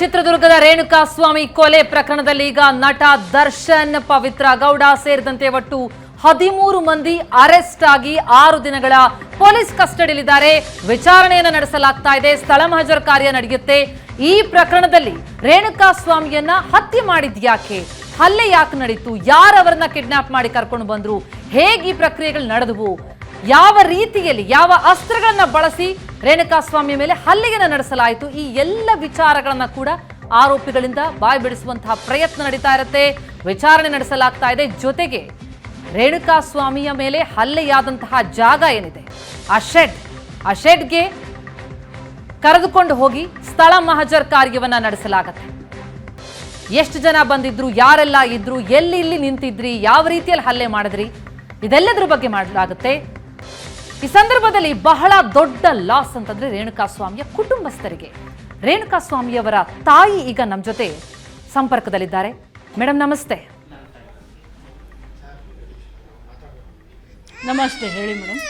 ಚಿತ್ರದುರ್ಗದ ರೇಣುಕಾಸ್ವಾಮಿ ಕೊಲೆ ಪ್ರಕರಣದಲ್ಲಿ ಈಗ ನಟ ದರ್ಶನ್, ಪವಿತ್ರ ಗೌಡ ಸೇರಿದಂತೆ ಒಟ್ಟು ಹದಿಮೂರು ಮಂದಿ ಅರೆಸ್ಟ್ ಆಗಿ ಆರು ದಿನಗಳ ಪೊಲೀಸ್ ಕಸ್ಟಡಿಯಲ್ಲಿದ್ದಾರೆ ವಿಚಾರಣೆಯನ್ನು ನಡೆಸಲಾಗ್ತಾ ಇದೆ. ಸ್ಥಳ ಮಹಜರ್ ಕಾರ್ಯ ನಡೆಯುತ್ತೆ. ಈ ಪ್ರಕರಣದಲ್ಲಿ ರೇಣುಕಾಸ್ವಾಮಿಯನ್ನ ಹತ್ಯೆ ಮಾಡಿದ್ಯಾಕೆ ಹಲ್ಲೆ ಯಾಕೆ ನಡೀತು? ಯಾರವರನ್ನ ಕಿಡ್ನಾಪ್ ಮಾಡಿ ಕರ್ಕೊಂಡು ಬಂದ್ರು? ಹೇಗೆ ಈ ಪ್ರಕ್ರಿಯೆಗಳು ನಡೆದವು? ಯಾವ ರೀತಿಯಲ್ಲಿ, ಯಾವ ಅಸ್ತ್ರಗಳನ್ನ ಬಳಸಿ ರೇಣುಕಾಸ್ವಾಮಿ ಮೇಲೆ ಹಲ್ಲೆಯನ್ನು ನಡೆಸಲಾಯಿತು? ಈ ಎಲ್ಲ ವಿಚಾರಗಳನ್ನ ಕೂಡ ಆರೋಪಿಗಳಿಂದ ಬಾಯಿ ಬಿಡಿಸುವಂತಹ ಪ್ರಯತ್ನ ನಡೀತಾ ಇರುತ್ತೆ. ವಿಚಾರಣೆ ನಡೆಸಲಾಗ್ತಾ ಇದೆ. ಜೊತೆಗೆ ರೇಣುಕಾಸ್ವಾಮಿಯ ಮೇಲೆ ಹಲ್ಲೆಯಾದಂತಹ ಜಾಗ ಏನಿದೆ? ಆ ಶೆಡ್ ಆ ಶೆಡ್ಗೆ ಕರೆದುಕೊಂಡು ಹೋಗಿ ಸ್ಥಳ ಮಹಜರ್ ಕಾರ್ಯವನ್ನ ನಡೆಸಲಾಗತ್ತೆ. ಎಷ್ಟು ಜನ ಬಂದಿದ್ರು, ಯಾರೆಲ್ಲ ಇದ್ರು, ಎಲ್ಲಿ ಇಲ್ಲಿ ನಿಂತಿದ್ರಿ, ಯಾವ ರೀತಿಯಲ್ಲಿ ಹಲ್ಲೆ ಮಾಡಿದ್ರಿ, ಇದೆಲ್ಲದರ ಬಗ್ಗೆ ಮಾಡಲಾಗುತ್ತೆ. ಈ ಸಂದರ್ಭದಲ್ಲಿ ಬಹಳ ದೊಡ್ಡ ಲಾಸ್ ಅಂತಂದ್ರೆ ರೇಣುಕಾ ಸ್ವಾಮಿಯ ಕುಟುಂಬಸ್ಥರಿಗೆ. ರೇಣುಕಾ ಸ್ವಾಮಿಯವರ ತಾಯಿ ಈಗ ನಮ್ಮ ಜೊತೆ ಸಂಪರ್ಕದಲ್ಲಿದ್ದಾರೆ. ಮೇಡಮ್ ನಮಸ್ತೆ. ನಮಸ್ತೆ ಹೇಳಿ ಮೇಡಮ್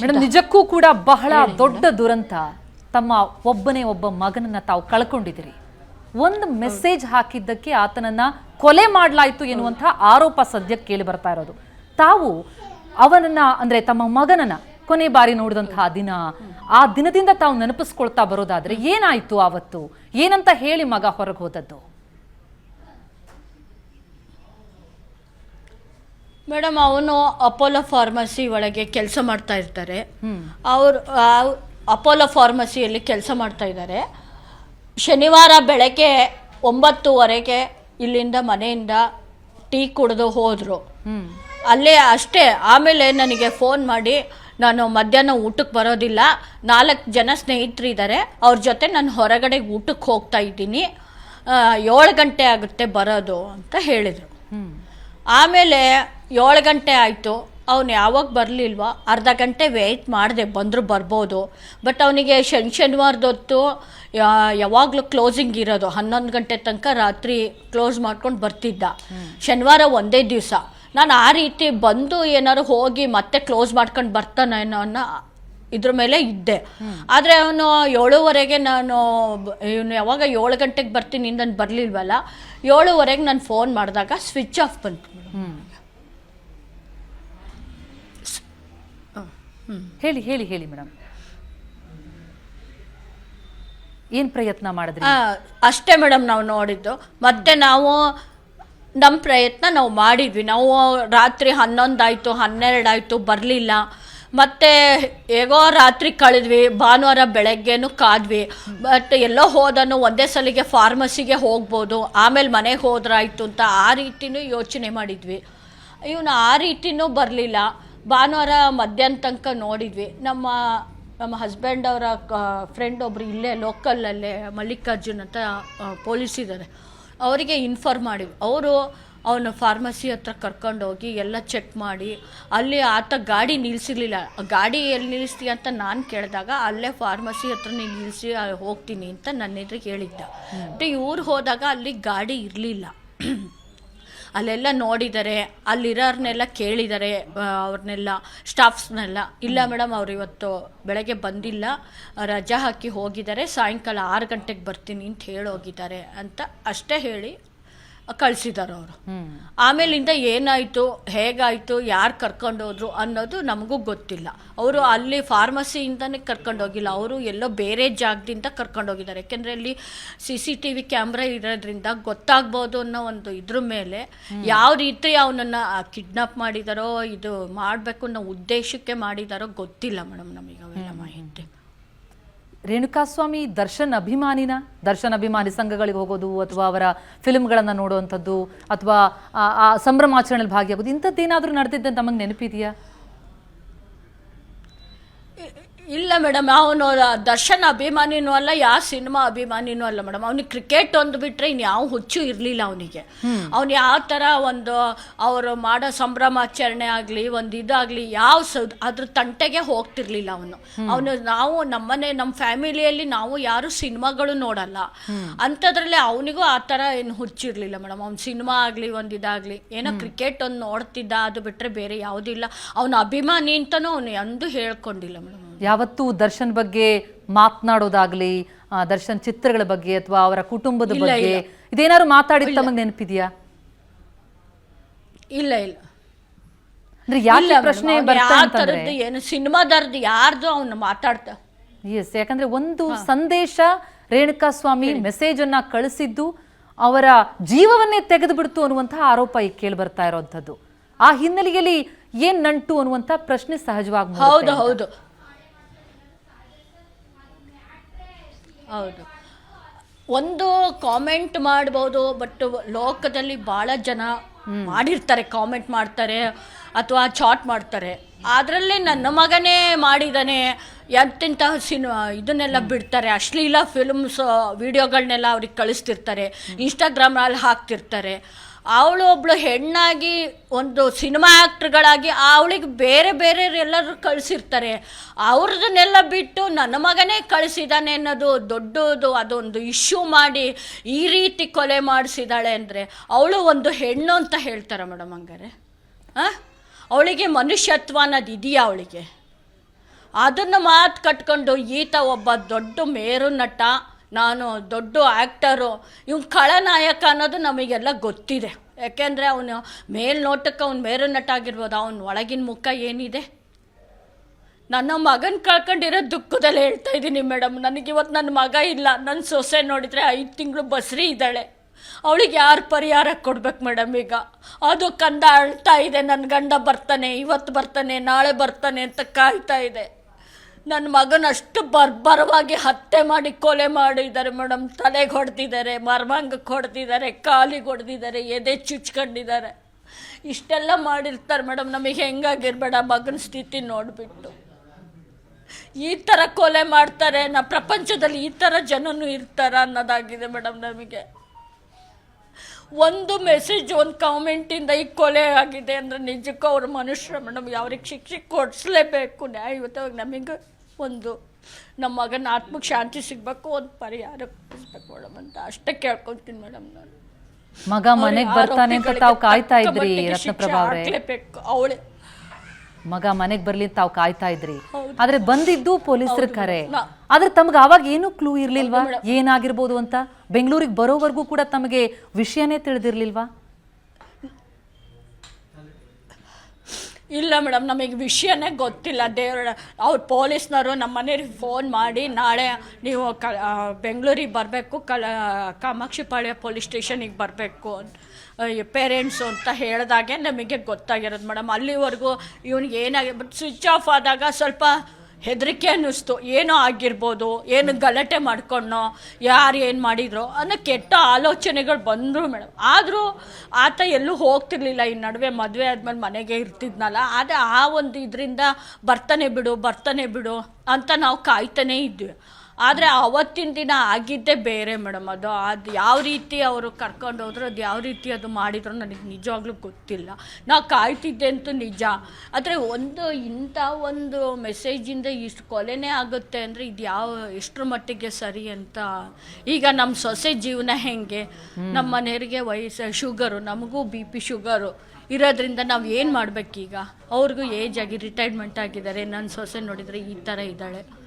ಮೇಡಮ್ ನಿಜಕ್ಕೂ ಕೂಡ ಬಹಳ ದೊಡ್ಡ ದುರಂತ. ತಮ್ಮ ಒಬ್ಬನೇ ಒಬ್ಬ ಮಗನನ್ನ ತಾವು ಕಳ್ಕೊಂಡಿದ್ದೀರಿ. ಒಂದು ಮೆಸೇಜ್ ಹಾಕಿದ್ದಕ್ಕೆ ಆತನನ್ನ ಕೊಲೆ ಮಾಡಲಾಯಿತು ಎನ್ನುವಂತಹ ಆರೋಪ ಸದ್ಯಕ್ಕೆ ಕೇಳಿ ಬರ್ತಾ ಇರೋದು. ತಾವು ಅವನನ್ನ ಅಂದ್ರೆ ತಮ್ಮ ಮಗನನ್ನ ಕೊನೆ ಬಾರಿ ನೋಡಿದಂತಹ ದಿನ ಆ ದಿನದಿಂದ ತಾವು ನೆನಪಿಸ್ಕೊಳ್ತಾ ಬರೋದಾದ್ರೆ ಏನಾಯ್ತು ಆವತ್ತು? ಏನಂತ ಹೇಳಿ ಮಗ ಹೊರಗೆ ಹೋದದ್ದು? ಮೇಡಮ್ ಅವನು ಅಪೋಲೋ ಫಾರ್ಮಸಿ ಒಳಗೆ ಕೆಲಸ ಮಾಡ್ತಾ ಇರ್ತಾರೆ. ಅವರು ಅಪೋಲೋ ಫಾರ್ಮಸಿಯಲ್ಲಿ ಕೆಲಸ ಮಾಡ್ತಾ ಇದ್ದಾರೆ. ಶನಿವಾರ ಬೆಳಗ್ಗೆ ಒಂಬತ್ತುವರೆಗೆ ಇಲ್ಲಿಂದ ಮನೆಯಿಂದ ಟೀ ಕುಡಿದು ಹೋದರು. ಅಲ್ಲೇ ಅಷ್ಟೇ ಆಮೇಲೆ ನನಗೆ ಫೋನ್ ಮಾಡಿ ನಾನು ಮಧ್ಯಾಹ್ನ ಊಟಕ್ಕೆ ಬರೋದಿಲ್ಲ ನಾಲ್ಕು ಜನ ಸ್ನೇಹಿತರಿದ್ದಾರೆ ಅವ್ರ ಜೊತೆ ನಾನು ಹೊರಗಡೆ ಊಟಕ್ಕೆ ಹೋಗ್ತಾ ಇದ್ದೀನಿ ಏಳು ಗಂಟೆ ಆಗುತ್ತೆ ಬರೋದು ಅಂತ ಹೇಳಿದರು. ಆಮೇಲೆ ಏಳು ಗಂಟೆ ಆಯಿತು ಅವನು ಯಾವಾಗ ಬರಲಿಲ್ವ ಅರ್ಧ ಗಂಟೆ ವೆಯ್ಟ್ ಮಾಡಿದೆ ಬಂದರೂ ಬರ್ಬೋದು. ಬಟ್ ಅವನಿಗೆ ಶನಿ ಶನಿವಾರದೊತ್ತು ಯಾವಾಗಲೂ ಕ್ಲೋಸಿಂಗ್ ಇರೋದು ಹನ್ನೊಂದು ಗಂಟೆ ತನಕ ರಾತ್ರಿ ಕ್ಲೋಸ್ ಮಾಡ್ಕೊಂಡು ಬರ್ತಿದ್ದ. ಶನಿವಾರ ಒಂದೇ ದಿವಸ. ನಾನು ಆ ರೀತಿ ಬಂದು ಏನಾದ್ರು ಹೋಗಿ ಮತ್ತೆ ಕ್ಲೋಸ್ ಮಾಡ್ಕೊಂಡು ಬರ್ತಾನೇನೋ ಅನ್ನೋ ಇದ್ರ ಮೇಲೆ ಇದ್ದೆ. ಆದರೆ ಅವನು ಏಳುವರೆಗೆ ನಾನು ಇವನು ಯಾವಾಗ ಏಳು ಗಂಟೆಗೆ ಬರ್ತೀನಿ ನಾನು ಬರಲಿಲ್ವಲ್ಲ? ಏಳುವರೆಗೆ ನಾನು ಫೋನ್ ಮಾಡಿದಾಗ ಸ್ವಿಚ್ ಆಫ್ ಬಂತು ಹೇಳಿ ಹೇಳಿ ಹೇಳಿ ಮೇಡಮ್ ಏನು ಪ್ರಯತ್ನ ಮಾಡಿದ್ರಿ? ಅಷ್ಟೇ ಮೇಡಮ್ ನಾವು ನೋಡಿದ್ದು. ಮತ್ತೆ ನಾವು ನಮ್ಮ ಪ್ರಯತ್ನ ನಾವು ಮಾಡಿದ್ವಿ. ನಾವು ರಾತ್ರಿ ಹನ್ನೊಂದಾಯಿತು, ಹನ್ನೆರಡಾಯಿತು ಬರಲಿಲ್ಲ. ಮತ್ತೆ ಹೇಗೋ ರಾತ್ರಿ ಕಳೆದ್ವಿ, ಭಾನುವಾರ ಬೆಳಗ್ಗೆನೂ ಕಾದ್ವಿ. ಬಟ್ ಎಲ್ಲೋ ಹೋದನು ಒಂದೇ ಸಲಿಗೆ ಫಾರ್ಮಸಿಗೆ ಹೋಗ್ಬೋದು, ಆಮೇಲೆ ಮನೆಗೆ ಹೋದ್ರಾಯ್ತು ಅಂತ ಆ ರೀತಿನೂ ಯೋಚನೆ ಮಾಡಿದ್ವಿ. ಇವನು ಆ ರೀತಿನೂ ಬರಲಿಲ್ಲ. ಭಾನುವಾರ ಮಧ್ಯಾಹ್ನ ತನಕ ನೋಡಿದ್ವಿ. ನಮ್ಮ ನಮ್ಮ ಹಸ್ಬೆಂಡ್ ಅವರ ಫ್ರೆಂಡ್ ಒಬ್ಬರು ಇಲ್ಲೇ ಲೋಕಲಲ್ಲೇ ಮಲ್ಲಿಕಾರ್ಜುನ್ ಅಂತ ಪೊಲೀಸ್ ಇದ್ದಾರೆ ಅವರಿಗೆ ಇನ್ಫಾರ್ಮ್ ಮಾಡಿ ಅವರು ಅವನು ಫಾರ್ಮಸಿ ಹತ್ರ ಕರ್ಕೊಂಡೋಗಿ ಎಲ್ಲ ಚೆಕ್ ಮಾಡಿ ಅಲ್ಲಿ ಆತ ಗಾಡಿ ನಿಲ್ಲಿಸಿರ್ಲಿಲ್ಲ ಗಾಡಿ ಎಲ್ಲಿ ನಿಲ್ಲಿಸ್ತೀಯ ಅಂತ ನಾನು ಕೇಳಿದಾಗ ಅಲ್ಲೇ ಫಾರ್ಮಸಿ ಹತ್ರ ನೀನು ನಿಲ್ಲಿಸಿ ಹೋಗ್ತೀನಿ ಅಂತ ನನ್ನ ಎದುರಿಗೆ ಹೇಳಿದ್ದ ಬಟ್ ಇವ್ರು ಹೋದಾಗ ಅಲ್ಲಿ ಗಾಡಿ ಇರಲಿಲ್ಲ. ಅಲ್ಲೆಲ್ಲ ನೋಡಿದ್ದಾರೆ ಅಲ್ಲಿರೋರ್ನೆಲ್ಲ ಕೇಳಿದ್ದಾರೆ ಅವ್ರನ್ನೆಲ್ಲ ಸ್ಟಾಫ್ಸ್ನೆಲ್ಲ ಇಲ್ಲ ಮೇಡಮ್ ಅವ್ರು ಇವತ್ತು ಬೆಳಗ್ಗೆ ಬಂದಿಲ್ಲ ರಜಾ ಹಾಕಿ ಹೋಗಿದ್ದಾರೆ ಸಾಯಂಕಾಲ ಆರು ಗಂಟೆಗೆ ಬರ್ತೀನಿ ಅಂತ ಹೇಳೋಗಿದ್ದಾರೆ ಅಂತ ಅಷ್ಟೇ ಹೇಳಿ ಕಳಿಸಿದ್ದಾರೆ ಅವರು. ಆಮೇಲಿಂದ ಏನಾಯಿತು ಹೇಗಾಯಿತು ಯಾರು ಕರ್ಕೊಂಡೋದ್ರು ಅನ್ನೋದು ನಮಗೂ ಗೊತ್ತಿಲ್ಲ. ಅವರು ಅಲ್ಲಿ ಫಾರ್ಮಸಿಯಿಂದನೇ ಕರ್ಕೊಂಡೋಗಿಲ್ಲ. ಅವರು ಎಲ್ಲೋ ಬೇರೆ ಜಾಗದಿಂದ ಕರ್ಕೊಂಡೋಗಿದ್ದಾರೆ. ಯಾಕೆಂದರೆ ಅಲ್ಲಿ C C T V camera ಇರೋದ್ರಿಂದ ಗೊತ್ತಾಗ್ಬೋದು ಅನ್ನೋ ಒಂದು ಇದ್ರ ಮೇಲೆ ಯಾವ ರೀತಿ ಅವನನ್ನು ಕಿಡ್ನಾಪ್ ಮಾಡಿದಾರೋ ಇದು ಮಾಡಬೇಕು ಅನ್ನೋ ಉದ್ದೇಶಕ್ಕೆ ಮಾಡಿದಾರೋ ಗೊತ್ತಿಲ್ಲ ಮೇಡಮ್ ನಮಗೆ ಅವೆಲ್ಲ ಮಾಹಿತಿ. ರೇಣುಕಾಸ್ವಾಮಿ ದರ್ಶನ್ ಅಭಿಮಾನಿನ, ದರ್ಶನ್ ಅಭಿಮಾನಿ ಸಂಘಗಳಿಗೆ ಹೋಗೋದು ಅಥವಾ ಅವರ ಫಿಲ್ಮ್ಗಳನ್ನು ನೋಡುವಂಥದ್ದು ಅಥವಾ ಆ- ಸಂಭ್ರಮಾಚರಣೆಯಲ್ಲಿ ಭಾಗಿಯಾಗೋದು, ಇಂಥದ್ದೇನಾದರೂ ನಡೆದಿದ್ದಂತ ನಮಗೆ ನೆನಪಿದೆಯಾ? ಇಲ್ಲ ಮೇಡಮ್, ಅವನು ದರ್ಶನ್ ಅಭಿಮಾನಿನೂ ಅಲ್ಲ ಯಾವ ಸಿನಿಮಾ ಅಭಿಮಾನಿನೂ ಅಲ್ಲ ಮೇಡಮ್. ಅವ್ನಿಗೆ ಕ್ರಿಕೆಟ್ ಒಂದು ಬಿಟ್ರೆ ಇನ್ಯಾವ ಹುಚ್ಚು ಇರಲಿಲ್ಲ ಅವನಿಗೆ. ಅವ್ನು ಯಾವ ಥರ ಒಂದು ಅವರು ಮಾಡೋ ಸಂಭ್ರಮಾಚರಣೆ ಆಗಲಿ, ಒಂದು ಇದಾಗಲಿ, ಯಾವ ಸ, ಅದ್ರ ತಂಟೆಗೆ ಹೋಗ್ತಿರ್ಲಿಲ್ಲ ಅವನು. ಅವನು ನಾವು ನಮ್ಮನೆ ನಮ್ಮ ಫ್ಯಾಮಿಲಿಯಲ್ಲಿ ನಾವು ಯಾರು ಸಿನಿಮಾಗಳು ನೋಡಲ್ಲ. ಅಂಥದ್ರಲ್ಲಿ ಅವನಿಗೂ ಆ ಥರ ಏನು ಹುಚ್ಚಿರ್ಲಿಲ್ಲ ಮೇಡಮ್. ಅವ್ನು ಸಿನಿಮಾ ಆಗಲಿ, ಒಂದು ಇದಾಗಲಿ, ಏನೋ ಕ್ರಿಕೆಟ್ ಒಂದು ನೋಡ್ತಿದ್ದ, ಅದು ಬಿಟ್ಟರೆ ಬೇರೆ ಯಾವುದಿಲ್ಲ ಅವನ ಅಭಿಮಾನಿ ಅಂತಲೂ ಅವನು ಎಂದೂ ಹೇಳ್ಕೊಂಡಿಲ್ಲ ಮೇಡಮ್. ಯಾವತ್ತೂ ದರ್ಶನ್ ಬಗ್ಗೆ ಮಾತನಾಡೋದಾಗ್ಲಿ ದರ್ಶನ್ ಚಿತ್ರಗಳ ಬಗ್ಗೆ ಅಥವಾ ಅವರ ಕುಟುಂಬದ ಬಗ್ಗೆ. ಇದೇನಾದ್ರು ಮಾತಾಡಿದ ತಮಗೆ ನೆನಪಿದ್ಯಾ? ಇಲ್ಲ ಇಲ್ಲ. ಅಂದ್ರೆ ಯಾಕೆ ಪ್ರಶ್ನೆ ಬರ್ತಾ ಏನು? ಸಿನಿಮಾದರ್ದು ಯಾರ್ದು ಅವನು ಮಾತಾಡ್ತಾ? ಎಸ್ ಯಾಕಂದ್ರೆ ಒಂದು ಸಂದೇಶ ರೇಣುಕಾ ಸ್ವಾಮಿ ಮೆಸೇಜ್ ಅನ್ನ ಕಳಿಸಿದ್ದು ಅವರ ಜೀವವನ್ನೇ ತೆಗೆದು ಬಿಡ್ತು ಅನ್ನುವಂತಹ ಆರೋಪ ಈಗ ಕೇಳಿ ಬರ್ತಾ ಇರೋಂಥದ್ದು. ಆ ಹಿನ್ನೆಲೆಯಲ್ಲಿ ಏನ್ ನಂಟು ಅನ್ನುವಂತ ಪ್ರಶ್ನೆ ಸಹಜವಾಗಿ ಹೌದು ಹೌದು. ಹೌದು. ಒಂದು ಕಾಮೆಂಟ್ ಮಾಡ್ಬೋದು ಬಟ್ ಲೋಕದಲ್ಲಿ ಭಾಳ ಜನ ಮಾಡಿರ್ತಾರೆ ಕಾಮೆಂಟ್ ಮಾಡ್ತಾರೆ ಅಥವಾ ಚಾಟ್ ಮಾಡ್ತಾರೆ. ಅದರಲ್ಲಿ ನನ್ನ ಮಗನೇ ಮಾಡಿದ್ದಾನೆ ಎಂತೆಂಥ ಸಿನಿಮಾ ಇದನ್ನೆಲ್ಲ ಬಿಡ್ತಾರೆ. ಅಶ್ಲೀಲ ಫಿಲ್ಮ್ಸ್ ವಿಡಿಯೋಗಳನ್ನೆಲ್ಲ ಅವ್ರಿಗೆ ಕಳಿಸ್ತಿರ್ತಾರೆ. ಇನ್ಸ್ಟಾಗ್ರಾಮಲ್ಲಿ ಹಾಕ್ತಿರ್ತಾರೆ. ಅವಳು ಒಬ್ಳು ಹೆಣ್ಣಾಗಿ, ಒಂದು ಸಿನಿಮಾ ಆ್ಯಕ್ಟ್ರ್ಗಳಾಗಿ ಅವಳಿಗೆ ಬೇರೆ ಬೇರೆ ಎಲ್ಲರೂ ಕಳಿಸಿರ್ತಾರೆ. ಅವ್ರದನ್ನೆಲ್ಲ ಬಿಟ್ಟು ನನ್ನ ಮಗನೇ ಕಳಿಸಿದ್ದಾನೆ ಅನ್ನೋದು ದೊಡ್ಡದು, ಅದೊಂದು ಇಶ್ಯೂ ಮಾಡಿ ಈ ರೀತಿ ಕೊಲೆ ಮಾಡಿಸಿದಾಳೆ ಅಂದರೆ ಅವಳು ಒಂದು ಹೆಣ್ಣು ಅಂತ ಹೇಳ್ತಾರೆ ಮೇಡಮ್ ಹಂಗಾರೆ? ಹಾಂ ಅವಳಿಗೆ ಮನುಷ್ಯತ್ವ ಅನ್ನೋದು ಇದೆಯಾ ಅವಳಿಗೆ? ಅದನ್ನು ಮಾತು ಕಟ್ಕೊಂಡು ಈತ ಒಬ್ಬ ದೊಡ್ಡ ಮೇರು ನಟ ನಾನು ದೊಡ್ಡ ಆ್ಯಕ್ಟರು ಇವ್ನು ಖಳನಾಯಕ ಅನ್ನೋದು ನಮಗೆಲ್ಲ ಗೊತ್ತಿದೆ. ಯಾಕೆಂದರೆ ಅವನು ಮೇಲ್ನೋಟಕ್ಕೆ ಅವ್ನು ಮೇರು ನಟ ಆಗಿರ್ಬೋದು ಅವನ ಒಳಗಿನ ಮುಖ ಏನಿದೆ? ನನ್ನ ಮಗನ ಕಳ್ಕೊಂಡಿರೋ ದುಃಖದಲ್ಲಿ ಹೇಳ್ತಾ ಇದ್ದೀನಿ ಮೇಡಮ್. ನನಗೆ ಇವತ್ತು ನನ್ನ ಮಗ ಇಲ್ಲ. ನನ್ನ ಸೊಸೆ ನೋಡಿದರೆ ಐದು ತಿಂಗಳು ಬಸ್ರಿ ಇದ್ದಾಳೆ. ಅವಳಿಗೆ ಯಾರು ಪರಿಹಾರ ಕೊಡ್ಬೇಕು ಮೇಡಮ್ ಈಗ? ಅದು ಕಂದ ಅಳ್ತಾ ಇದೆ. ನನ್ನ ಗಂಡ ಬರ್ತಾನೆ ಇವತ್ತು ಬರ್ತಾನೆ, ನಾಳೆ ಬರ್ತಾನೆ ಅಂತ ಕಾಯ್ತಾ ಇದೆ. ನನ್ನ ಮಗನ ಅಷ್ಟು ಬರ್ಬರವಾಗಿ ಹತ್ಯೆ ಮಾಡಿ ಕೊಲೆ ಮಾಡಿದ್ದಾರೆ ಮೇಡಮ್ ತಲೆಗೆ ಹೊಡೆದಿದ್ದಾರೆ ಮರ್ಮಾಂಗಕ್ಕೆ ಹೊಡೆದಿದ್ದಾರೆ ಕಾಲಿಗೆ ಹೊಡೆದಿದ್ದಾರೆ, ಎದೆ ಚುಚ್ಕೊಂಡಿದ್ದಾರೆ. ಇಷ್ಟೆಲ್ಲ ಮಾಡಿರ್ತಾರೆ ಮೇಡಮ್ ನಮಗೆ ಹೆಂಗಾಗಿರ್ಬೇಡ, ಮಗನ ಸ್ಥಿತಿ ನೋಡಿಬಿಟ್ಟು. ಈ ಥರ ಕೊಲೆ ಮಾಡ್ತಾರೆ ನಮ್ಮ ಪ್ರಪಂಚದಲ್ಲಿ ಈ ಥರ ಜನನೂ ಇರ್ತಾರ ಅನ್ನೋದಾಗಿದೆ ಮೇಡಮ್ ನಮಗೆ. ಒಂದು ಮೆಸೇಜ್, ಒಂದು ಕಾಮೆಂಟಿಂದ ಈ ಕೊಲೆ ಆಗಿದೆ ಅಂದರೆ ನಿಜಕ್ಕೂ ಅವ್ರ ಮನುಷ್ಯರು ಮೇಡಮ್ ಅವ್ರಿಗೆ ಶಿಕ್ಷೆ ಕೊಡಿಸ್ಲೇಬೇಕು ನ್ಯಾಯಯುತವಾಗಿ ನಮಗೆ. ಒಂದು ನಮ್ಮ ಮಗನ ಆತ್ಮಕ್ಕೆ ಶಾಂತಿ ಸಿಗಬೇಕು ಒಂದು ಪರಿಹಾರ ಕೊಡಿಸ್ಬೇಕು ಮೇಡಮ್ ಅಂತ. ಅಷ್ಟೇ ಕೇಳ್ಕೊಂತೀನಿ ಮೇಡಮ್ ನಾನು. ಮಗ ಮನೆಗೆ ಬರ್ತಾನೆ ಅಂತ ತಾವು ಕಾಯ್ತಾ ಇದ್ರಿ ರತ್ನಪ್ರಭಾ ಅವರೇ? ಅವಳೆ. ಮಗ ಮನೆಗ್ ಬರ್ಲಿ ಅಂತ ತಾವು ಕಾಯ್ತಾ ಇದ್ರಿ. ಆದ್ರೆ ಬಂದಿದ್ದು ಪೊಲೀಸರ ಕರೆ. ಆದ್ರೆ ತಮ್ಗೆ ಅವಾಗ ಏನು ಕ್ಲೂ ಇರ್ಲಿಲ್ವಾ? ಏನಾಗಿರ್ಬೋದು ಅಂತ? ಬೆಂಗಳೂರಿಗೆ ಬರೋವರೆಗೂ ಕೂಡ ತಮಗೆ ವಿಷಯನೇ ತಿಳಿದಿರ್ಲಿಲ್ವಾ? ಇಲ್ಲ ಮೇಡಮ್, ನಮಗೆ ವಿಷಯನೇ ಗೊತ್ತಿಲ್ಲ. ದೇವ್ರ ಅವ್ರು ಪೊಲೀಸ್ನವರು ನಮ್ಮ ಮನೆಯವ್ರಿಗೆ ಫೋನ್ ಮಾಡಿ ನಾಳೆ ನೀವು ಕ ಬೆಂಗಳೂರಿಗೆ ಬರಬೇಕು ಕಲ ಕಾಮಾಕ್ಷಿಪಾಳ್ಯ ಪೊಲೀಸ್ ಸ್ಟೇಷನಿಗೆ ಬರಬೇಕು ಪೇರೆಂಟ್ಸು ಅಂತ ಹೇಳಿದಾಗೆ ನಮಗೆ ಗೊತ್ತಾಗಿರೋದು ಮೇಡಮ್. ಅಲ್ಲಿವರೆಗೂ ಇವನಿಗೆ ಏನಾಗಿ ಸ್ವಿಚ್ ಆಫ್ ಆದಾಗ ಸ್ವಲ್ಪ ಹೆದರಿಕೆ ಅನ್ನಿಸ್ತು. ಏನೋ ಆಗಿರ್ಬೋದು, ಏನು ಗಲಾಟೆ ಮಾಡ್ಕೊಂಡೋ ಯಾರು ಏನು ಮಾಡಿದ್ರು ಅನ್ನೋ ಕೆಟ್ಟ ಆಲೋಚನೆಗಳು ಬಂದರು ಮೇಡಮ್ ಆದರೂ ಆತ ಎಲ್ಲೂ ಹೋಗ್ತಿರ್ಲಿಲ್ಲ. ಈ ನಡುವೆ ಮದುವೆ ಆದಮೇಲೆ ಮನೆಗೆ ಇರ್ತಿದ್ನಲ್ಲ. ಆದರೆ ಆ ಒಂದು ಇದರಿಂದ ಬರ್ತಾನೆ ಬಿಡು ಬರ್ತಾನೆ ಬಿಡು ಅಂತ ನಾವು ಕಾಯ್ತಾನೇ ಇದ್ವಿ. ಆದರೆ ಅವತ್ತಿನ ದಿನ ಆಗಿದ್ದೇ ಬೇರೆ ಮೇಡಮ್. ಅದು ಅದು ಯಾವ ರೀತಿ ಅವರು ಕರ್ಕೊಂಡು ಹೋದ್ರು ಅದು ಯಾವ ರೀತಿ ಅದು ಮಾಡಿದ್ರು ನನಗೆ ನಿಜವಾಗ್ಲೂ ಗೊತ್ತಿಲ್ಲ. ನಾ ಕಾಯ್ತಿದ್ದೆ ಅಂತೂ ನಿಜ. ಆದರೆ ಒಂದು ಇಂಥ ಒಂದು ಮೆಸೇಜಿಂದ ಇಷ್ಟು ಕೊಲೆನೇ ಆಗುತ್ತೆ ಅಂದರೆ ಇದು ಯಾವ ಎಷ್ಟರ ಮಟ್ಟಿಗೆ ಸರಿ ಅಂತ. ಈಗ ನಮ್ಮ ಸೊಸೆ ಜೀವನ ಹೆಂಗೆ? ನಮ್ಮ ಮನೆಯವರಿಗೆ ವಯಸ್ಸು ಶುಗರು ನಮಗೂ ಬಿ ಪಿ ಶುಗರು ಇರೋದ್ರಿಂದ ನಾವು ಏನು ಮಾಡಬೇಕೀಗ? ಅವ್ರಿಗೂ ಏಜ್ ಆಗಿ ರಿಟೈರ್ಮೆಂಟ್ ಆಗಿದ್ದಾರೆ. ನನ್ನ ಸೊಸೆ ನೋಡಿದರೆ ಈ ಥರ ಇದ್ದಾಳೆ.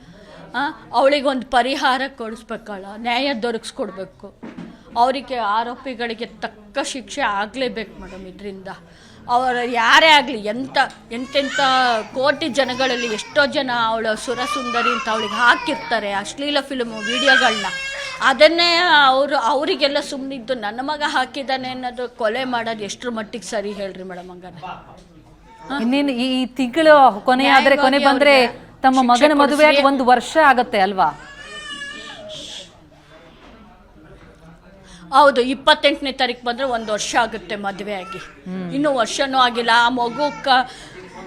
ಅವಳಿಗೆ ಒಂದು ಪರಿಹಾರ ಕೊಡಿಸ್ಬೇಕಲ್ಲ ನ್ಯಾಯ ದೊರಕಿಸ್ಕೊಡ್ಬೇಕು. ಅವರಿಗೆ ಆರೋಪಿಗಳಿಗೆ ತಕ್ಕ ಶಿಕ್ಷೆ ಆಗಲೇಬೇಕು ಮೇಡಮ್ ಇದರಿಂದ. ಅವರ ಯಾರೇ ಆಗಲಿ ಎಂಥ ಎಂತೆಂಥ ಕೋಟಿ ಜನಗಳಲ್ಲಿ ಎಷ್ಟೋ ಜನ ಅವಳ ಸುರಸುಂದರಿ ಅಂತ ಅವಳಿಗೆ ಹಾಕಿರ್ತಾರೆ ಅಶ್ಲೀಲ ಫಿಲ್ಮು ವಿಡಿಯೋಗಳನ್ನ ಅದನ್ನೇ ಅವರು ಅವರಿಗೆಲ್ಲ ಸುಮ್ಮನಿದ್ದು ನನ್ನ ಮಗ ಹಾಕಿದ್ದಾನೆ ಅನ್ನೋದು ಕೊಲೆ ಮಾಡೋದು ಎಷ್ಟರ ಮಟ್ಟಿಗೆ ಸರಿ ಹೇಳ್ರಿ ಮೇಡಮ್ ಹಂಗಾರೆ. ಇನ್ನೇನು ಈ ತಿಂಗಳು ಕೊನೆ ಆದರೆ ಕೊನೆ ಬಂದರೆ ತಮ್ಮ ಮಗನ ಮದುವೆಯಾಗಿ ಒಂದು ವರ್ಷ ಆಗತ್ತೆ ಅಲ್ವಾ? ಹೌದು ಇಪ್ಪತ್ತೆಂಟನೇ ತಾರೀಕು ಬಂದರೆ ಒಂದು ವರ್ಷ ಆಗುತ್ತೆ ಮದುವೆಯಾಗಿ. ಇನ್ನೂ ವರ್ಷನೂ ಆಗಿಲ್ಲ. ಆ ಮಗು ಕ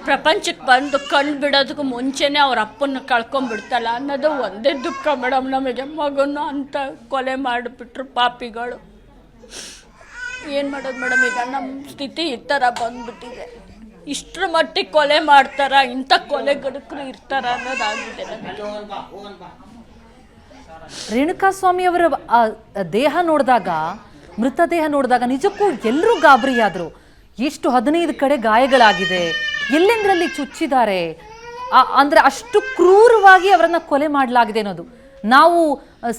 ಪ್ರಪಂಚಕ್ಕೆ ಬಂದು ಕಣ್ಣು ಬಿಡೋದಕ್ಕೂ ಮುಂಚೆನೇ ಅವ್ರ ಅಪ್ಪನ ಕಳ್ಕೊಂಡ್ಬಿಡ್ತಲ್ಲ ಅನ್ನೋದು ಒಂದೇ ದುಃಖ ಮೇಡಮ್ ನಮಗೆ. ಮಗನ ಅಂತ ಕೊಲೆ ಮಾಡಿಬಿಟ್ರು ಪಾಪಿಗಳು. ಏನು ಮಾಡೋದು ಮೇಡಮ್? ಈಗ ನಮ್ಮ ಸ್ಥಿತಿ ಈ ಥರ ಬಂದ್ಬಿಟ್ಟಿದೆ. ಇಷ್ಟರ ಮಟ್ಟಿಗೆ ಕೊಲೆ ಮಾಡ್ತಾರ, ಇಂಥ ಕೊಲೆಗಡಕರು ಇರ್ತಾರ ಅನ್ನೋದಾಗಿದೆ ನಮಗೆ. ರೇಣುಕಾಸ್ವಾಮಿ ಅವರ ದೇಹ ನೋಡಿದಾಗ ಮೃತದೇಹ ನೋಡಿದಾಗ ನಿಜಕ್ಕೂ ಎಲ್ಲರೂ ಗಾಬರಿಯಾದರು. ಎಷ್ಟು ಹದಿನೈದು ಕಡೆ ಗಾಯಗಳಾಗಿದೆ. ಎಲ್ಲೆಂದ್ರಲ್ಲಿ ಚುಚ್ಚಿದ್ದಾರೆ. ಅಂದರೆ ಅಷ್ಟು ಕ್ರೂರವಾಗಿ ಅವರನ್ನ ಕೊಲೆ ಮಾಡಲಾಗಿದೆ ಅನ್ನೋದು. ನಾವು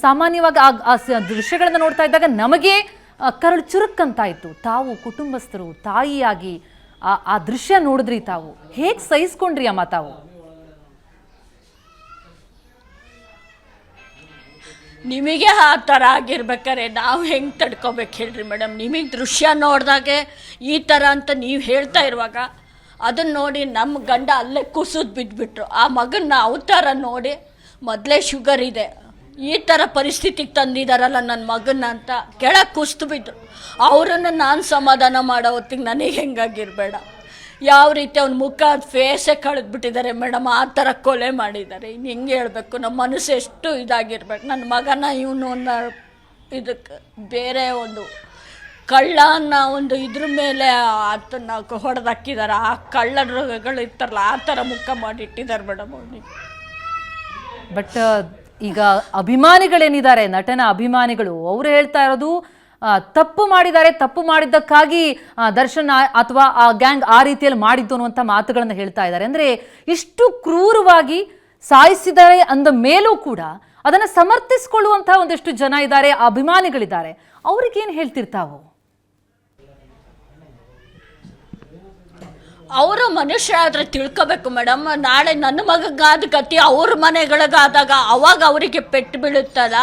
ಸಾಮಾನ್ಯವಾಗಿ ಆ ದೃಶ್ಯಗಳನ್ನು ನೋಡ್ತಾ ಇದ್ದಾಗ ನಮಗೆ ಕರಳು ಕರಳು ಚುರುಕ್ಕಂತಾಯ್ತು ತಾವು ಕುಟುಂಬಸ್ಥರು, ತಾಯಿಯಾಗಿ ಆ ದೃಶ್ಯ ನೋಡಿದ್ರಿ ತಾವು? ಹೇಗೆ ಸಹಿಸ್ಕೊಂಡ್ರಿ ಅಮ್ಮ ತಾವು? ನಿಮಗೆ ಆ ಥರ ಆಗಿರ್ಬೇಕಾರೆ ನಾವು ಹೆಂಗೆ ತಡ್ಕೋಬೇಕು ಹೇಳ್ರಿ ಮೇಡಮ್? ನಿಮಗೆ ದೃಶ್ಯ ನೋಡಿದಾಗೆ ಈ ಥರ ಅಂತ ನೀವು ಹೇಳ್ತಾ ಇರುವಾಗ ಅದನ್ನು ನೋಡಿ ನಮ್ಮ ಗಂಡ ಅಲ್ಲೇ ಕುಸಿದು ಬಿದ್ದುಬಿಟ್ರು ಆ ಮಗನ ಅವತಾರ ನೋಡಿ ಮೊದಲೇ ಶುಗರ್ ಇದೆ. ಈ ಥರ ಪರಿಸ್ಥಿತಿಗೆ ತಂದಿದ್ದಾರಲ್ಲ ನನ್ನ ಮಗನ ಅಂತ ಕೆಳಗೆ ಕುಸ್ತು ಬಿದ್ದರು ಅವರನ್ನು ನಾನು ಸಮಾಧಾನ ಮಾಡೋ ಹೊತ್ತಿಗೆ ನನಗೆ ಹೆಂಗಾಗಿರಬೇಡ. ಯಾವ ರೀತಿ ಅವ್ನ ಮುಖ ಫೇಸೇ ಕಳೆದ್ಬಿಟ್ಟಿದ್ದಾರೆ ಮೇಡಮ್, ಆ ಥರ ಕೊಲೆ ಮಾಡಿದ್ದಾರೆ ಇನ್ನು ಹೆಂಗೆ ಹೇಳಬೇಕು? ನಮ್ಮ ಮನಸ್ಸು ಎಷ್ಟು ಇದಾಗಿರ್ಬೇಕು? ನನ್ನ ಮಗನ ಇವನು ಇದಕ್ಕೆ ಬೇರೆ ಒಂದು ಕಳ್ಳ ಅನ್ನೋ ಒಂದು ಇದ್ರ ಮೇಲೆ ಅದನ್ನ ಹೊಡೆದಾಕಿದ್ದಾರೆ ಆ ಕಳ್ಳರುಗಳು ಇರ್ತಾರಲ್ಲ ಆ ಥರ ಮುಖ ಮಾಡಿಟ್ಟಿದ್ದಾರೆ ಮೇಡಮ್ ಅವನಿಗೆ. ಬಟ್ ಈಗ ಅಭಿಮಾನಿಗಳೇನಿದ್ದಾರೆ, ನಟನ ಅಭಿಮಾನಿಗಳು, ಅವರು ಹೇಳ್ತಾ ಇರೋದು ತಪ್ಪು ಮಾಡಿದ್ದಾರೆ, ತಪ್ಪು ಮಾಡಿದ್ದಕ್ಕಾಗಿ ದರ್ಶನ್ ಅಥವಾ ಆ ಗ್ಯಾಂಗ್ ಆ ರೀತಿಯಲ್ಲಿ ಮಾಡಿದ್ದು ಅನ್ನುವಂಥ ಮಾತುಗಳನ್ನು ಹೇಳ್ತಾ ಇದ್ದಾರೆ. ಅಂದರೆ ಇಷ್ಟು ಕ್ರೂರವಾಗಿ ಸಾಯಿಸಿದ್ದಾರೆ ಅಂದ ಮೇಲೂ ಕೂಡ ಅದನ್ನು ಸಮರ್ಥಿಸಿಕೊಳ್ಳುವಂತಹ ಒಂದಷ್ಟು ಜನ ಇದ್ದಾರೆ, ಅಭಿಮಾನಿಗಳಿದ್ದಾರೆ. ಅವ್ರಿಗೇನು ಹೇಳ್ತಿರ್ತಾವು? ಅವರು ಮನುಷ್ಯ ಆದರೆ ತಿಳ್ಕೊಬೇಕು ಮೇಡಮ್. ನಾಳೆ ನನ್ನ ಮಗಗಾದ ಗತಿ ಅವ್ರ ಮನೆಗಳಿಗಾದಾಗ ಅವಾಗ ಅವರಿಗೆ ಪೆಟ್ಟು ಬೀಳುತ್ತಲ್ಲ?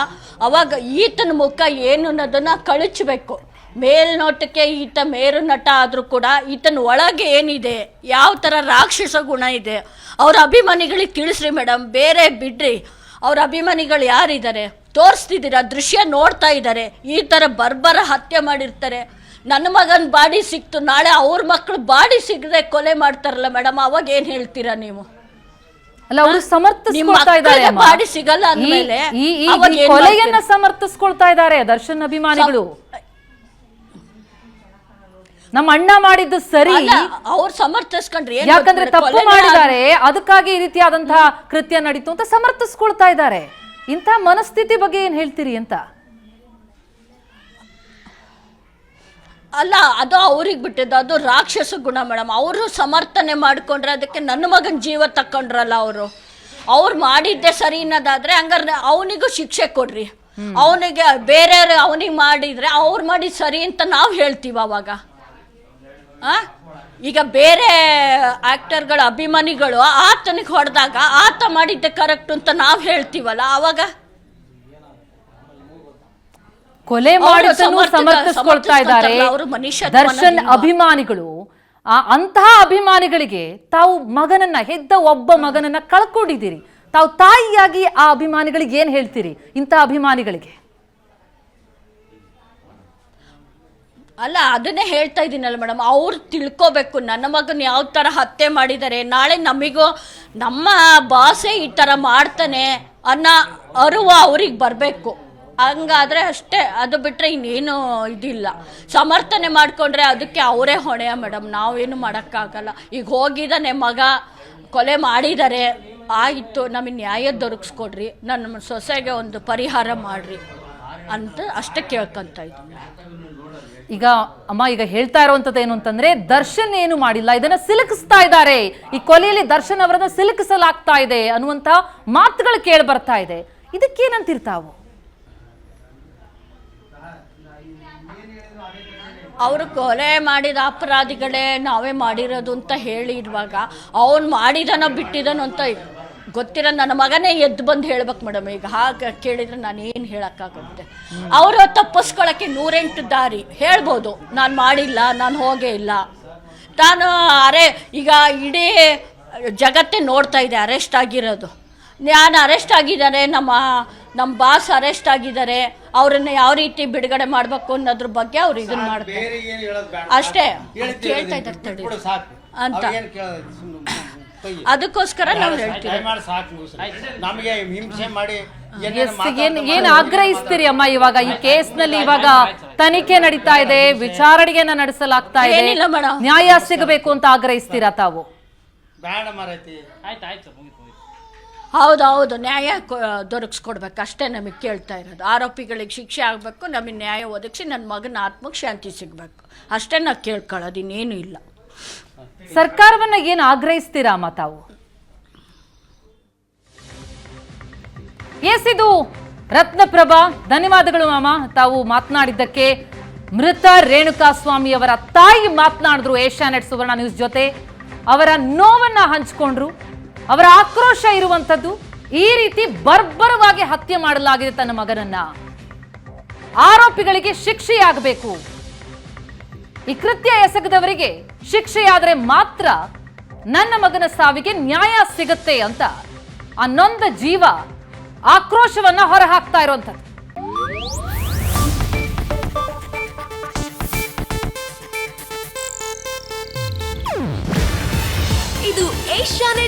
ಅವಾಗ ಈತನ ಮುಖ ಏನು ಅನ್ನೋದನ್ನು ಕಳಚಬೇಕು ಮೇಲ್ನೋಟಕ್ಕೆ ಈತ ಮೇರು ನಟ ಆದರೂ ಕೂಡ ಈತನ ಒಳಗೆ ಏನಿದೆ, ಯಾವ ಥರ ರಾಕ್ಷಸ ಗುಣ ಇದೆ, ಅವ್ರ ಅಭಿಮಾನಿಗಳಿಗೆ ತಿಳಿಸ್ರಿ ಮೇಡಮ್, ಬೇರೆ ಬಿಡ್ರಿ. ಅವ್ರ ಅಭಿಮಾನಿಗಳು ಯಾರಿದ್ದಾರೆ? ತೋರಿಸ್ತಿದ್ದೀರಾ? ದೃಶ್ಯ ನೋಡ್ತಾ ಇದ್ದಾರೆ. ಈ ಥರ ಬರ್ಬರ ಹತ್ಯೆ ಮಾಡಿರ್ತಾರೆ. ನನ್ನ ಮಗನ ಬಾಡಿ ಸಿಕ್ತು ನಾಳೆ ಅವ್ರ ಮಕ್ಕಳು ಬಾಡಿ ಸಿಗದೆ ಕೊಲೆ ಮಾಡ್ತಾರಲ್ಲ ಮೇಡಮ್ ಅವಾಗ ಏನ್ ಹೇಳ್ತೀರಾ ನೀವು? ಅಲ್ಲ ಅವರು ಸಮರ್ಥಿಸ್ಕೊಳ್ತಾ ಇದ್ದಾರೆ ಮಕ್ಕಳಿಗೆ ಬಾಡಿ ಸಿಗಲ್ಲ ಅಂದ್ಮೇಲೆ ಈ ಈ- ಅವಾಗ ಏನ್ ಕೊಲೆಯನ್ನ? ಸಮರ್ಥಿಸ್ಕೊಳ್ತಾ ಇದ್ದಾರೆ ದರ್ಶನ್ ಅಭಿಮಾನಿಗಳು. ನಮ್ಮ ಅಣ್ಣ ಮಾಡಿದ್ದು ಸರಿ. ಅಲ್ಲ ಅವ್ರು ಸಮರ್ಥಿಸ್ಕೊಂಡ್ರೆ ಏನ್ ಯಾಕಂದ್ರೆ ಗೊತ್ತಾ? ತಪ್ಪು ಕೊಲೆನೇ ಮಾಡಿದ್ದಾರೆ. ಅದಕ್ಕಾಗಿ ಈ ರೀತಿಯಾದಂತಹ ಕೃತ್ಯ ನಡೀತು ಅಂತ ಸಮರ್ಥಿಸ್ಕೊಳ್ತಾ ಇದ್ದಾರೆ. ಇಂತಹ ಮನಸ್ಥಿತಿ ಬಗ್ಗೆ ಏನ್ ಹೇಳ್ತೀರಿ ಅಂತ? ಅಲ್ಲ, ಅದು ಅವ್ರಿಗೆ ಬಿಟ್ಟಿದ್ದು. ಅದು ರಾಕ್ಷಸ ಗುಣ ಮೇಡಮ್. ಅವರು ಸಮರ್ಥನೆ ಮಾಡಿಕೊಂಡ್ರೆ ಅದಕ್ಕೆ ನನ್ನ ಮಗನ ಜೀವ ತಕ್ಕೊಂಡ್ರಲ್ಲ ಅವರು. ಅವ್ರು ಮಾಡಿದ್ದೆ ಸರಿ ಅನ್ನೋದಾದ್ರೆ ಹಂಗಾರೆ ಅವನಿಗೂ ಶಿಕ್ಷೆ ಕೊಡ್ರಿ. ಅವನಿಗೆ ಬೇರೆ ಅವನಿಗೆ ಮಾಡಿದ್ರೆ ಅವ್ರು ಮಾಡಿದ ಸರಿ ಅಂತ ನಾವು ಹೇಳ್ತೀವಿ ಅವಾಗ? ಈಗ ಬೇರೆ ಆಕ್ಟರ್ಗಳ, ಅಭಿಮಾನಿಗಳು ಆತನಿಗೆ ಹೊಡೆದಾಗ ಆತ ಮಾಡಿದ್ದೆ ಕರೆಕ್ಟ್ ಅಂತ ನಾವು ಹೇಳ್ತೀವಲ್ಲ ಅವಾಗ? ಕೊಲೆ ಮಾಡಿದ್ದನ್ನು ಸಮರ್ಥಿಸ್ಕೊಳ್ತಾ ಇದ್ದಾರೆ. ದರ್ಶನ್ ಅಭಿಮಾನಿಗಳು ಆ ಅಂತಹ ಅಭಿಮಾನಿಗಳಿಗೆ ತಾವು ಮಗನನ್ನ ಹೆದ್ದ ಒಬ್ಬ ಮಗನನ್ನ ಕಳ್ಕೊಂಡಿದ್ದೀರಿ. ತಾವು ತಾಯಿಯಾಗಿ ಆ ಅಭಿಮಾನಿಗಳಿಗೆ ಏನ್ ಹೇಳ್ತೀರಿ ಇಂತಹ ಅಭಿಮಾನಿಗಳಿಗೆ? ಅಲ್ಲ ಅದನ್ನೇ ಹೇಳ್ತಾ ಇದ್ದೀನಲ್ಲ ಮೇಡಮ್. ಅವ್ರು ತಿಳ್ಕೊಬೇಕು. ನನ್ನ ಮಗನ ಯಾವ ತರ ಹತ್ಯೆ ಮಾಡಿದ್ದಾರೆ ನಾಳೆ ನಮಗೂ ನಮ್ಮ ಬಾಸೇ ಈ ತರ ಮಾಡ್ತಾನೆ ಅನ್ನೋ ಅರುವ ಅವ್ರಿಗೆ ಬರಬೇಕು. ಹಂಗಾದ್ರೆ ಅಷ್ಟೇ, ಅದು ಬಿಟ್ಟರೆ ಇನ್ನೇನು ಇದಿಲ್ಲ. ಸಮರ್ಥನೆ ಮಾಡಿಕೊಂಡ್ರೆ ಅದಕ್ಕೆ ಅವರೇ ಹೊಣೆ ಮೇಡಮ್. ನಾವೇನು ಮಾಡೋಕ್ಕಾಗಲ್ಲ. ಈಗ ಹೋಗಿದ್ದಾನೆ ಮಗ, ಕೊಲೆ ಮಾಡಿದ್ದಾರೆ ಆಯಿತು, ನಮಗೆ ನ್ಯಾಯ ದೊರಕಿಸ್ಕೊಡ್ರಿ, ನನ್ನ ಸೊಸೆಗೆ ಒಂದು ಪರಿಹಾರ ಮಾಡಿರಿ ಅಂತ ಅಷ್ಟೇ ಕೇಳ್ಕೊತಾ ಇದ್ದೀನಿ ಈಗ ಅಮ್ಮ, ಈಗ ಹೇಳ್ತಾ ಇರುವಂತದ್ದು ಏನು ಅಂತಂದ್ರೆ, ದರ್ಶನ್ ಏನು ಮಾಡಿಲ್ಲ, ಇದನ್ನ ಸಿಲುಕಿಸ್ತಾ ಇದ್ದಾರೆ. ಈ ಕೊಲೆಯಲ್ಲಿ ದರ್ಶನ್ ಅವರನ್ನ ಸಿಲುಕಿಸಲಾಗ್ತಾ ಇದೆ ಅನ್ನುವಂತ ಮಾತುಗಳು ಕೇಳಿ ಬರ್ತಾ ಇದೆ. ಇದಕ್ಕೇನಂತಿರ್ತಾವು? ಅವರು ಕೊಲೆ ಮಾಡಿದ ಅಪರಾಧಿಗಳೇ ನಾವೇ ಮಾಡಿರೋದು ಅಂತ ಹೇಳಿರುವಾಗ ಅವನು ಮಾಡಿದನ ಬಿಟ್ಟಿದನೋ ಅಂತ ಗೊತ್ತಿರೋ ನನ್ನ ಮಗನೇ ಎದ್ದು ಬಂದು ಹೇಳ್ಬೇಕು ಮೇಡಮ್, ಈಗ ಹಾಗೆ ಕೇಳಿದ್ರೆ ನಾನು ಏನು ಹೇಳೋಕ್ಕಾಗುತ್ತೆ? ಅವರು ತಪ್ಪಿಸ್ಕೊಳ್ಳೋಕ್ಕೆ ನೂರೆಂಟು ದಾರಿ, ಹೇಳ್ಬೋದು, ನಾನು ಮಾಡಿಲ್ಲ, ನಾನು ಹೋಗೇ ಇಲ್ಲ. ನಾನು ಅರೆ, ಈಗ ಇಡೀ ಜಗತ್ತೇ ನೋಡ್ತಾ ಇದೆ, ಅರೆಸ್ಟ್ ಆಗಿರೋದು. ನಾನು ಅರೆಸ್ಟ್ ಆಗಿದ್ದಾರೆ, ನಮ್ಮ ನಮ್ಮ ಬಾಸ್ ಅರೆಸ್ಟ್ ಆಗಿದ್ದಾರೆ ಅವರನ್ನ ಯಾವ ರೀತಿ ಬಿಡುಗಡೆ ಮಾಡಬೇಕು ಅನ್ನೋದ್ರ ಬಗ್ಗೆ ಅವ್ರು ಇದನ್ನ ಮಾಡ್ತಾರೆ. ಅಷ್ಟೇ. ಕೇಳ್ತಾ ಇದ್ದಾರೆ ತಡಿ. ಅಂತ. ಅದಕ್ಕೋಸ್ಕರ ನಾವು ಹೇಳ್ತೀವಿ. ಏನ್ ಆಗ್ರಹಿಸ್ತೀರಿ ಅಮ್ಮ ಇವಾಗ? ಈ ಕೇಸ್ನಲ್ಲಿ ಇವಾಗ ತನಿಖೆ ನಡೀತಾ ಇದೆ ವಿಚಾರಣೆಯನ್ನ ನಡೆಸಲಾಗ್ತಾ ಇದೆ. ಏನಿಲ್ಲ ಮೇಡಮ್. ನ್ಯಾಯ ಸಿಗಬೇಕು ಅಂತ ಆಗ್ರಹಿಸ್ತೀರಾ ತಾವು? ಬೇಡ ಮಾರೈತಿ. ಹೌದು ಹೌದು, ನ್ಯಾಯ ದೊರಕಿಸ್ಕೊಡ್ಬೇಕು. ಅಷ್ಟೇ ನಮಗೆ ಕೇಳ್ತಾ ಇರೋದು. ಆರೋಪಿಗಳಿಗೆ ಶಿಕ್ಷೆ ಆಗಬೇಕು, ನಮಗೆ ನ್ಯಾಯ ಒದಗಿಸಿ ನನ್ನ ಮಗನ ಆತ್ಮಕ್ಕೆ ಶಾಂತಿ ಸಿಗಬೇಕು. ಅಷ್ಟೇ ನಾವು ಕೇಳ್ಕೊಳ್ಳೋದು, ಇನ್ನೇನು ಇಲ್ಲ. ಸರ್ಕಾರವನ್ನು ಏನು ಆಗ್ರಹಿಸ್ತೀರಾ ಅಮ್ಮ ತಾವು? ಎಸ್, ಇದು ರತ್ನಪ್ರಭಾ. ಧನ್ಯವಾದಗಳು ಮಾಮ. ತಾವು ಮಾತನಾಡಿದ್ದಕ್ಕೆ ಮೃತ ರೇಣುಕಾ ಸ್ವಾಮಿ ಅವರ ತಾಯಿ ಮಾತನಾಡಿದ್ರು ಏಷ್ಯಾನೆಟ್ ಸುವರ್ಣ ನ್ಯೂಸ್ ಜೊತೆ. ಅವರ ನೋವನ್ನ ಹಂಚಿಕೊಂಡ್ರು. ಅವರ ಆಕ್ರೋಶ ಇರುವಂತದ್ದು ಈ ರೀತಿ ಬರ್ಬರವಾಗಿ ಹತ್ಯೆ ಮಾಡಲಾಗಿದೆ ತನ್ನ ಮಗನನ್ನ. ಆರೋಪಿಗಳಿಗೆ ಶಿಕ್ಷೆಯಾಗಬೇಕು. ಈ ಕೃತ್ಯ ಎಸಗದವರಿಗೆ ಶಿಕ್ಷೆಯಾದರೆ ಮಾತ್ರ ನನ್ನ ಮಗನ ಸಾವಿಗೆ ನ್ಯಾಯ ಸಿಗುತ್ತೆ ಅಂತ ಆ ನೊಂದ ಜೀವ ಆಕ್ರೋಶವನ್ನ ಹೊರಹಾಕ್ತಾ ಇರುವಂಥದ್ದು. ಇದು ಏಷ್ಯಾನೆಟ್